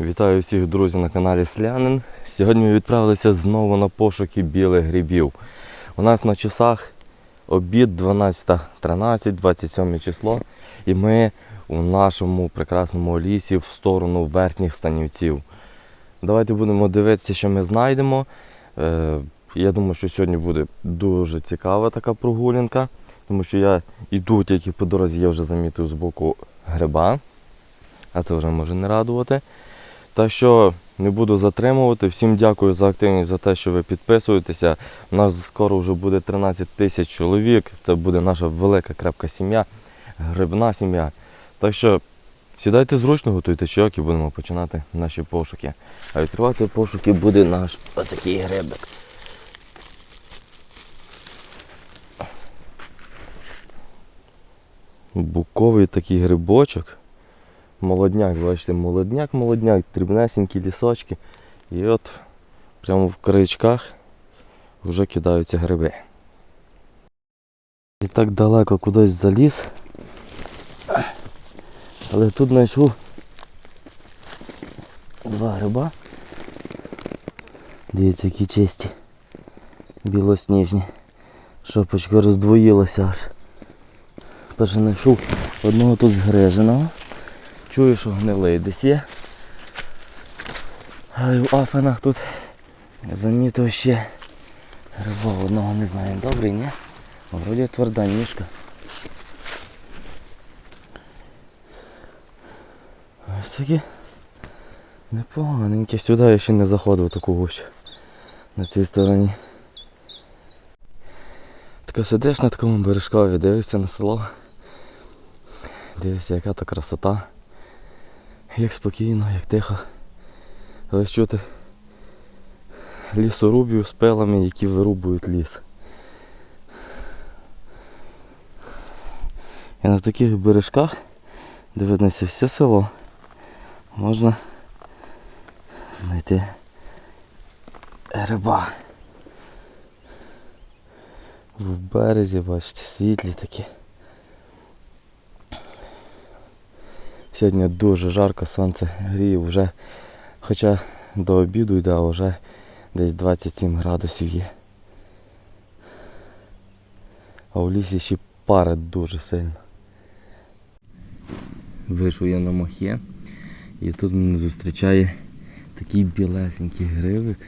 Вітаю всіх друзів на каналі Слянин. Сьогодні ми відправилися знову на пошуки білих грибів. У нас на часах обід 12.13, 27 число. І ми у нашому прекрасному лісі в сторону верхніх станівців. Давайте будемо дивитися, що ми знайдемо. Е, Я думаю, що сьогодні буде дуже цікава така прогулянка, тому що я йду тільки по дорозі, я вже замітив з боку гриба, а це вже може не радувати. Так що не буду затримувати. Всім дякую за активність, за те, що ви підписуєтеся. У нас скоро вже буде 13 тисяч чоловік. Це буде наша велика крепка сім'я, грибна сім'я. Так що сідайте зручно, готуйте чайок і будемо починати наші пошуки. А відкривати пошуки буде наш отакий грибик. Буковий такий грибочок. Молодняк, бачите, молодняк, молодняк, дрібнесенькі лісочки. І от прямо в коричках вже кидаються гриби. І так далеко кудись заліз. Але тут знайшов два гриба. Дивіться, які чисті. Білосніжні. Шопочка роздвоїлася аж. Перше знайшов одного тут згриженого. Чую, що гнилий десь є. Але в афанах тут замітив ще гриба одного не знаю, добрий, ні? Вроді тверда ніжка. Ось такі непоганенькі. Сюди я ще не заходив таку гущу. На цій стороні. Така сидиш на такому бережкові, дивишся на село. Дивишся, яка то красота. Як спокійно, як тихо. Але чути лісорубів з пилами, які вирубують ліс. І на таких бережках, де виднося все село, можна знайти риба. В березі, бачите, світлі такі. Сьогодні дуже жарко, сонце гріє вже, хоча до обіду йде, а вже десь 27 градусів є. А у лісі ще пара дуже сильно. Вийшов я на мохе і тут мене зустрічає такий білесенький гривик.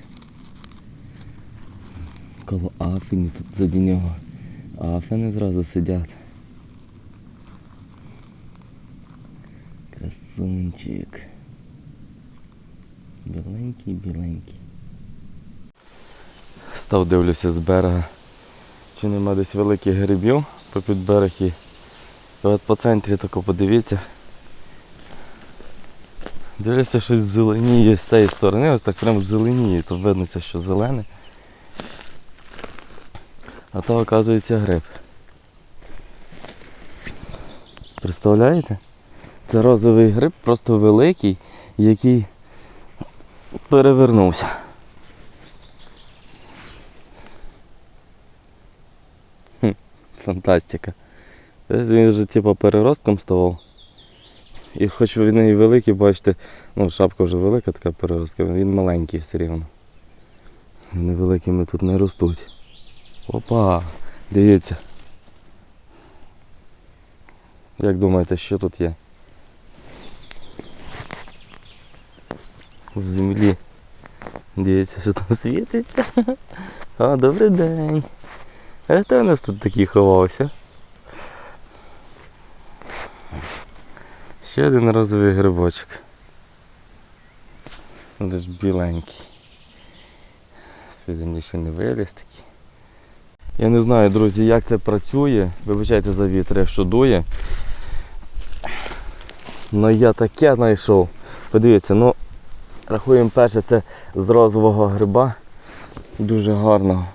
Коло афіні, тут заді нього афини зразу сидять. Красунчик. Біленький, біленький. Став дивлюся з берега. Чи нема десь великих грибів попід берег і от по центрі тако подивіться. Дивлюся, щось зеленіє з цієї сторони, ось так прям зеленіє, то виднося, що зелене. А то оказується гриб. Представляєте? Це розовий гриб, просто великий, який перевернувся. Хм, фантастика. Він вже типу переростком ставав. І хоч він і великий, бачите, ну шапка вже велика така переростка, він маленький все рівно. Вони великими тут не ростуть. Опа! Дивіться. Як думаєте, що тут є? В землі. Дивіться, що там світиться. О, добрий день. А хто у нас тут такий ховався? Ще один розовий грибочок. Ж біленький. З землі ще не виліз такий. Я не знаю, друзі, як це працює. Вибачайте за вітер, якщо дує. Ну я таке знайшов. Подивіться, ну рахуємо перше це з розового гриба. Дуже гарного.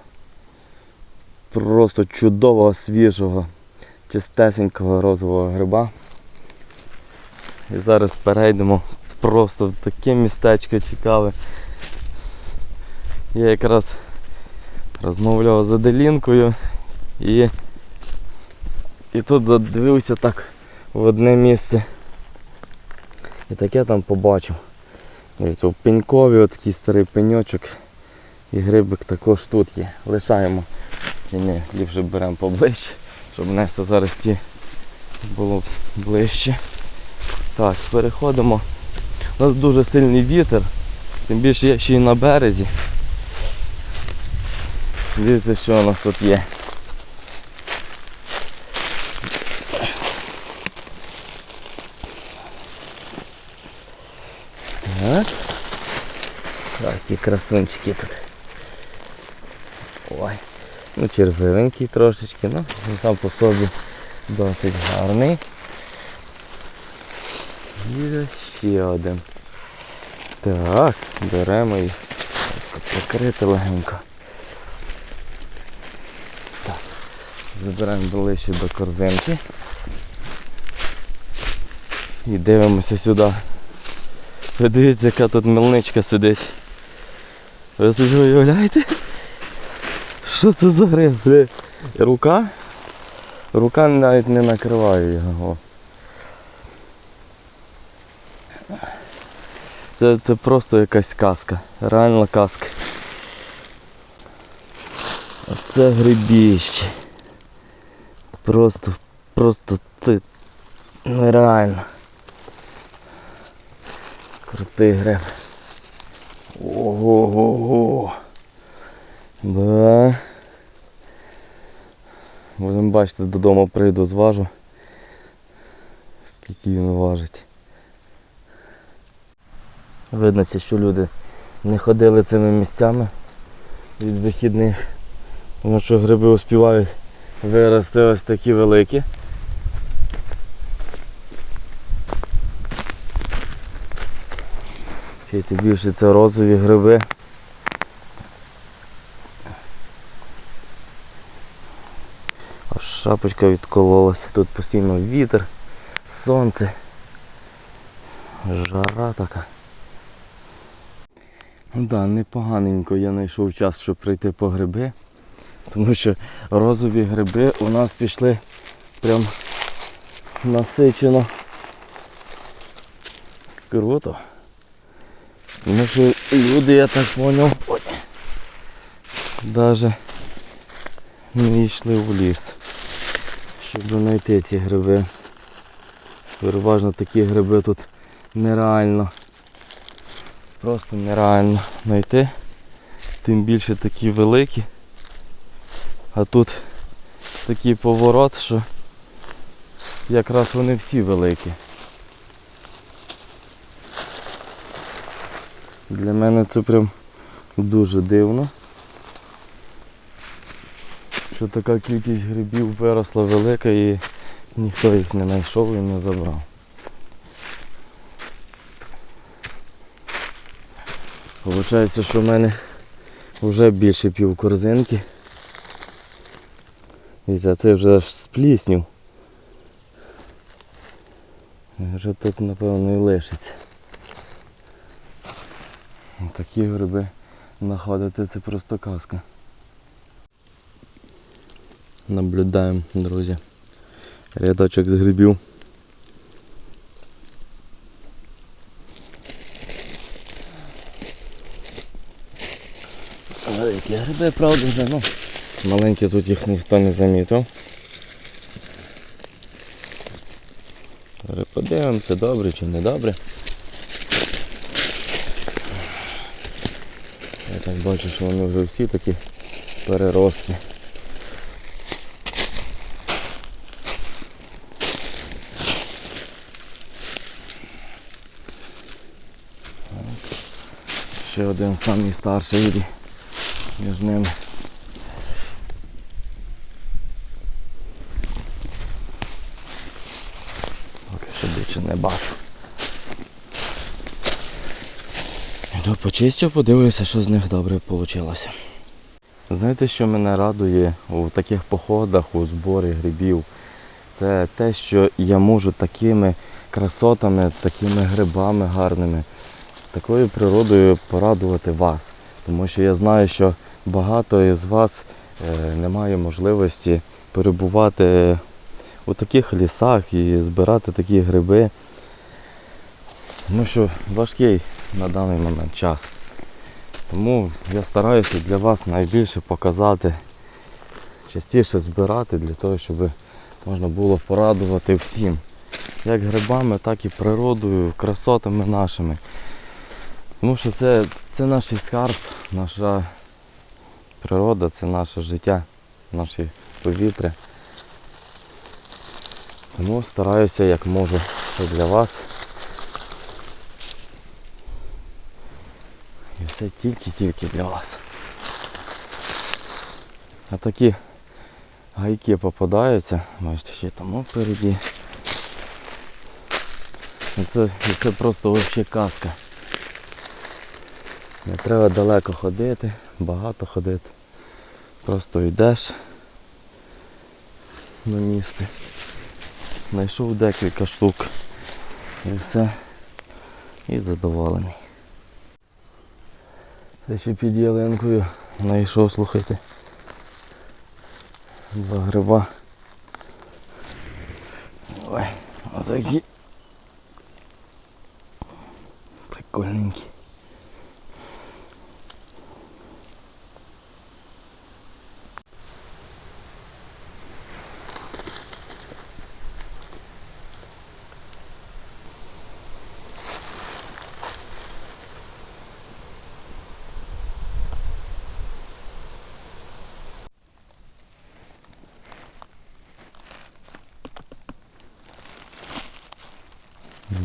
Просто чудового, свіжого, чистесенького розового гриба. І зараз перейдемо просто в таке містечко цікаве. Я якраз розмовляв з Аделінкою і, і тут задивився так в одне місце. І таке там побачив. Дивіться, пенькові такий старий пеньочок. І грибик також тут є. Лишаємо. І не, ліпше беремо поближче, щоб нести зараз ті було ближче. Так, переходимо. У нас дуже сильний вітер, тим більше є ще й на березі. Дивіться, що у нас тут є. Такі красунчики тут. Ой. Ну, червивенький трошечки, ну, сам по собі досить гарний. І ще один. Так, беремо і прикрити легенько. Так, забираємо ближче до корзинки. І дивимося сюди. Ви яка тут мельничка сидить. Ви собі уявляєте? Що це за гриб? Рука? Рука навіть не накриває його. Це, це просто якась казка. Реальна казка. А це грибіще. Просто, просто це нереально. Крутий гриб. Ого-го-го. Да. Будемо бачити, додому прийду, зважу. Скільки він важить. Видно, що люди не ходили цими місцями від вихідних. Тому що гриби успівають вирости ось такі великі. Тим більше це розові гриби. Аж шапочка відкололася, тут постійно вітер, сонце, жара така. Ну да, непоганенько я знайшов час, щоб прийти по гриби. Тому що розові гриби у нас пішли прям насичено. Круто. Тому що люди, я так зрозумів, навіть не йшли в ліс, щоб знайти ці гриби. Переважно такі гриби тут нереально. Просто нереально знайти. Тим більше такі великі. А тут такий поворот, що якраз вони всі великі. Для мене це прям дуже дивно. Що така кількість грибів виросла велика і ніхто їх не знайшов і не забрав. Получається, що в мене вже більше пів корзинки. І це вже аж з плісню. Вже тут напевно і лишиться. Такі гриби знаходити це просто казка. Наблюдаємо, друзі. Рядочок з грибів. Великі гриби, правда, вже, ну. Маленькі тут їх ніхто не замітив. Подивимося, добре чи не добре. Я так бачу, що вони вже всі такі переростки. Ще один самий старший між ними. Поки що більше не бачу. Йду почистю, подивлюся, що з них добре вийшло. Знаєте, що мене радує у таких походах, у зборі грибів? Це те, що я можу такими красотами, такими грибами гарними, такою природою порадувати вас. Тому що я знаю, що багато із вас е, немає можливості перебувати у таких лісах і збирати такі гриби. Тому що важкий на даний момент час. Тому я стараюся для вас найбільше показати, частіше збирати для того, щоб можна було порадувати всім. Як грибами, так і природою, красотами нашими. Тому що це, це наш скарб, наша природа, це наше життя, наше повітря. Тому стараюся як можу для вас. Все тільки-тільки для вас. А такі гайки попадаються, бачите, ще там опереді. І це, це просто взагалі казка. Не треба далеко ходити, багато ходити. Просто йдеш на місце. Знайшов декілька штук. І все. І задоволений. Це ще під ялинкою знайшов, слухайте. Два гриба. Ой, отакі. Прикольненькі.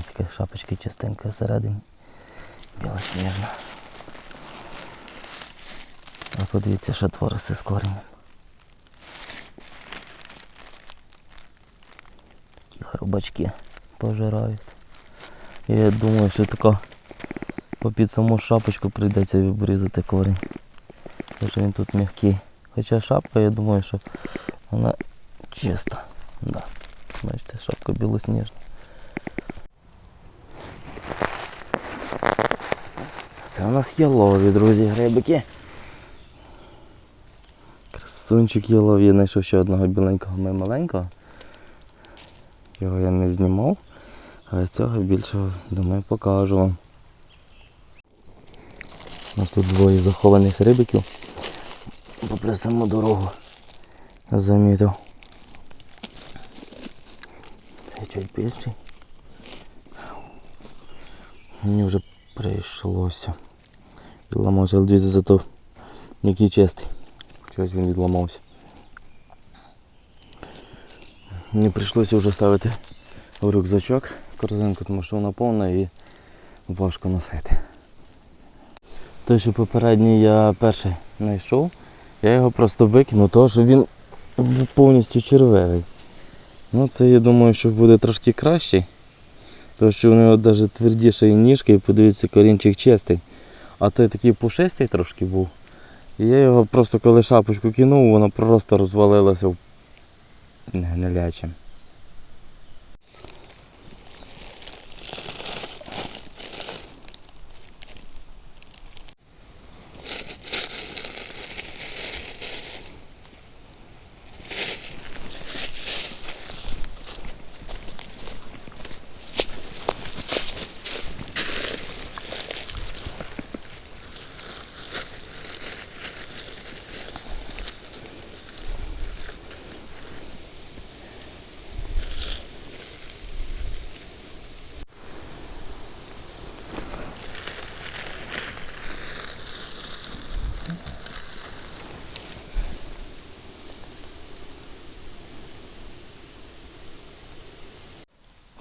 Така шапочка частинка всередині. Білосніжна. А подивіться, що твореси з коренем. Такі хробачки пожирають. Я думаю, що тако попід саму шапочку прийдеться обрізати корінь. Тому що він тут м'який. Хоча шапка, я думаю, що вона чиста. Да. Бачите, шапка білосніжна. Це у нас ялові, друзі, грибики. Красунчик ялові. Я знайшов ще одного біленького ми маленького. Його я не знімав, а цього більшого, думаю, покажу вам. У тут двоє захованих рибиків. Попри саму дорогу замітив. Це чуть більший. Мені вже прийшлося. Відламався, але дивіться зато який чистий. Щось він відламався. Мені прийшлося вже ставити в рюкзачок корзинку, тому що вона повна і важко носити. Той, що попередній я перший знайшов, я його просто викинув, тому що він повністю червивий. Ну це я думаю, що буде трошки кращий. Тому що у нього навіть твердіша і ніжка, і подивіться, корінчик чистий. А той такий пушистий трошки був. І я його просто коли шапочку кинув, воно просто розвалилося в гниляче.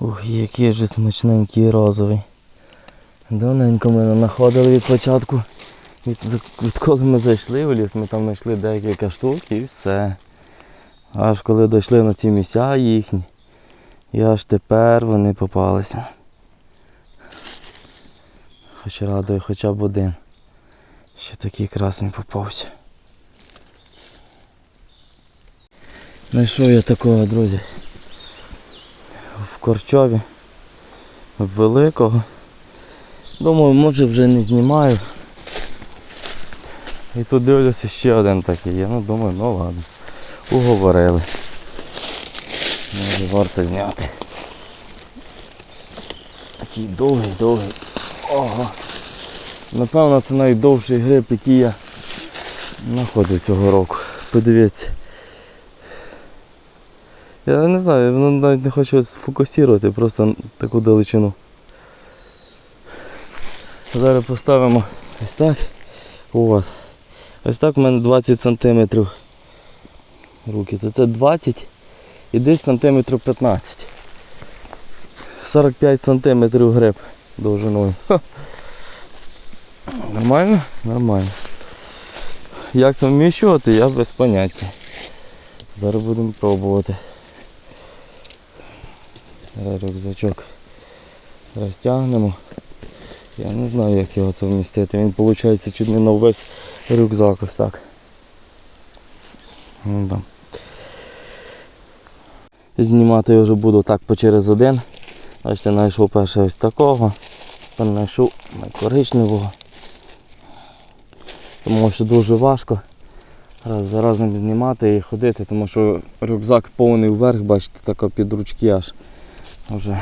Ух, який же смачненький розовий. Давненько ми не знаходили від початку. Від, відколи ми зайшли в ліс, ми там знайшли декілька штук і все. Аж коли дійшли на ці місця їхні, і аж тепер вони попалися. Хоч радує хоча б один. Ще такий красний попався. Знайшов я такого, друзі. Корчові. Великого. Думаю, може вже не знімаю. І тут дивлюся ще один такий є. Ну думаю, ну ладно. Уговорили. Може варто зняти. Такий довгий, довгий. Ого. Напевно, це найдовший гриб, який я знаходив цього року. Подивіться. Я не знаю, воно навіть не хочу сфокусувати, просто таку далечину. Зараз поставимо ось так. От. Ось так в мене 20 см руки. То це 20 і десь сантиметрів 15. 45 сантиметрів гриб довжиною. Ха. Нормально? Нормально. Як це вміщувати, я без поняття. Зараз будемо пробувати. Рюкзачок розтягнемо. Я не знаю, як його це вмістити. Він виходить чуть не на весь рюкзак ось так. Ну, да. Знімати я вже буду так по через один. Бачите, знайшов перше ось такого, знайшов коричневого. Тому що дуже важко раз за разом знімати і ходити, тому що рюкзак повний вверх, бачите, така під ручки аж. Вже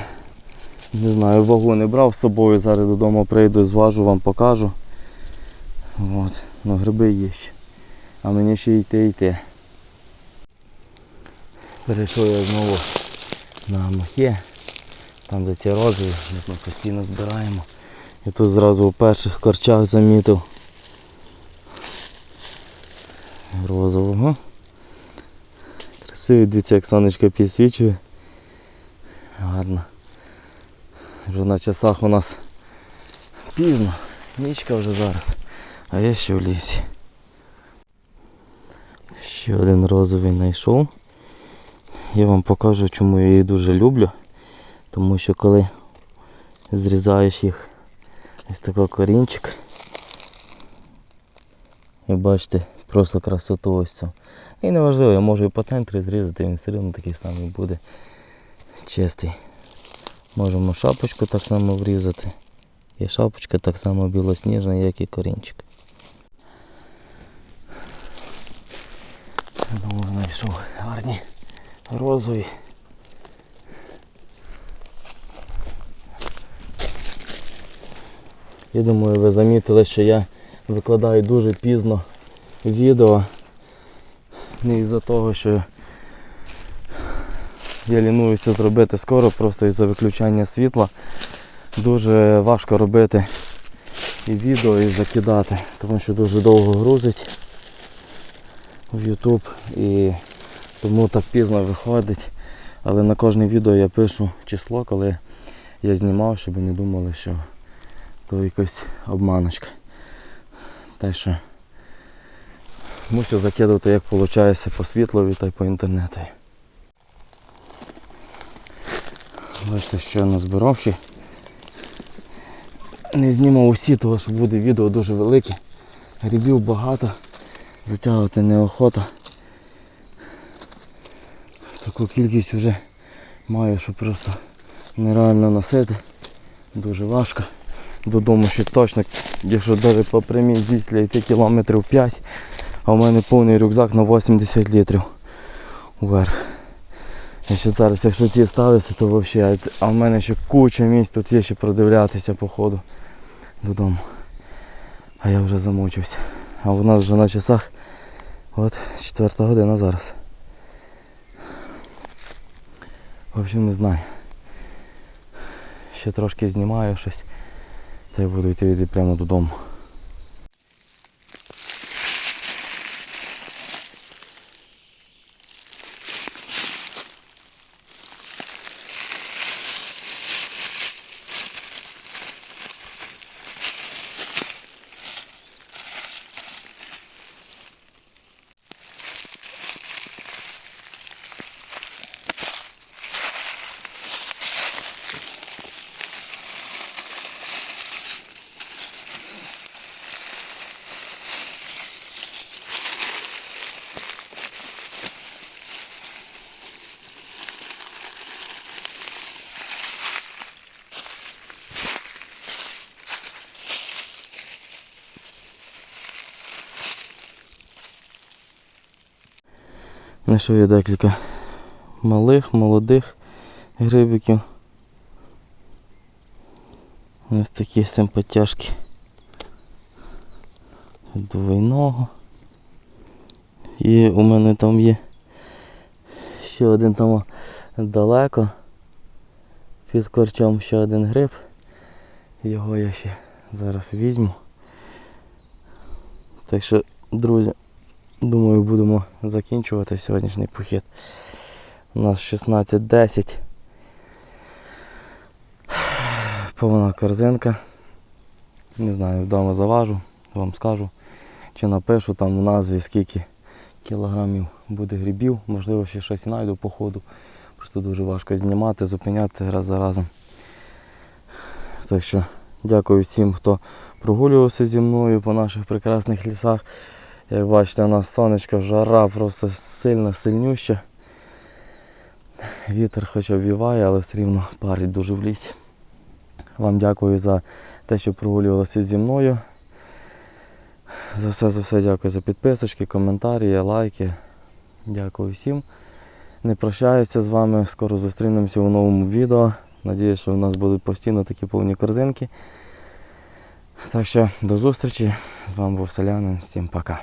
не знаю, вагу не брав з собою, зараз додому прийду, зважу, вам покажу. От. Ну гриби є ще. А мені ще йти йти. Перейшов я знову на махе, там де ці розові, як ми постійно збираємо. І тут зразу у перших корчах замітив розового. Красивий, дивіться, як сонечко підсвічує. Гарно. Вже на часах у нас пізно, нічка вже зараз, а я ще в лісі. Ще один розовий знайшов. Я вам покажу, чому я їх дуже люблю. Тому що коли зрізаєш їх ось такий корінчик. І бачите, просто красоту ось цю. І неважливо, я можу і по центрі зрізати, він все одно такий самий буде чистий. Можемо шапочку так само врізати. І шапочка так само білосніжна, як і корінчик. Знову знайшов гарні розові. Я думаю, ви замітили, що я викладаю дуже пізно відео. Не із-за того, що я лінуюся зробити скоро, просто із-за виключання світла. Дуже важко робити і відео, і закидати, тому що дуже довго грузить в YouTube і тому так пізно виходить. Але на кожне відео я пишу число, коли я знімав, щоб не думали, що то якась обманочка. Так що мушу закидувати як виходить по світлові та й по інтернету. Бачите, що назбирав ще. Не знімав усі, тому що буде відео дуже велике. Грибів багато, затягувати неохота. Таку кількість вже маю, що просто нереально носити. Дуже важко. Додому ще точно, якщо навіть по прямій дійсно йти кілометрів 5, а в мене повний рюкзак на 80 літрів вверх. Я ще зараз, якщо ці ставиться, то взагалі, а в мене ще куча місць, тут є ще продивлятися по ходу додому. А я вже замучився. А у нас вже на часах от четверта година зараз. В общем, не знаю. Ще трошки знімаю щось. Та й буду йти прямо додому. Знайшов я декілька малих, молодих грибиків. Ось такі симпатяшки. двойного. І у мене там є ще один там далеко. Під корчом ще один гриб. Його я ще зараз візьму. Так що, друзі, думаю, будемо закінчувати сьогоднішній похід. У нас 16.10. Повна корзинка. Не знаю, вдома заважу, вам скажу. Чи напишу там в назві скільки кілограмів буде грибів. Можливо, ще щось знайду по ходу. Просто дуже важко знімати, зупинятися раз за разом. Так що дякую всім, хто прогулювався зі мною по наших прекрасних лісах. Як бачите, у нас сонечко, жара просто сильна, сильнюща. Вітер хоч обвіває, але все рівно парить дуже в лісі. Вам дякую за те, що прогулювалися зі мною. За все, за все дякую за підписочки, коментарі, лайки. Дякую всім. Не прощаюся з вами. Скоро зустрінемося у новому відео. Надіюсь, що у нас будуть постійно такі повні корзинки. Так що до зустрічі. З вами був Селянин. Всім пока.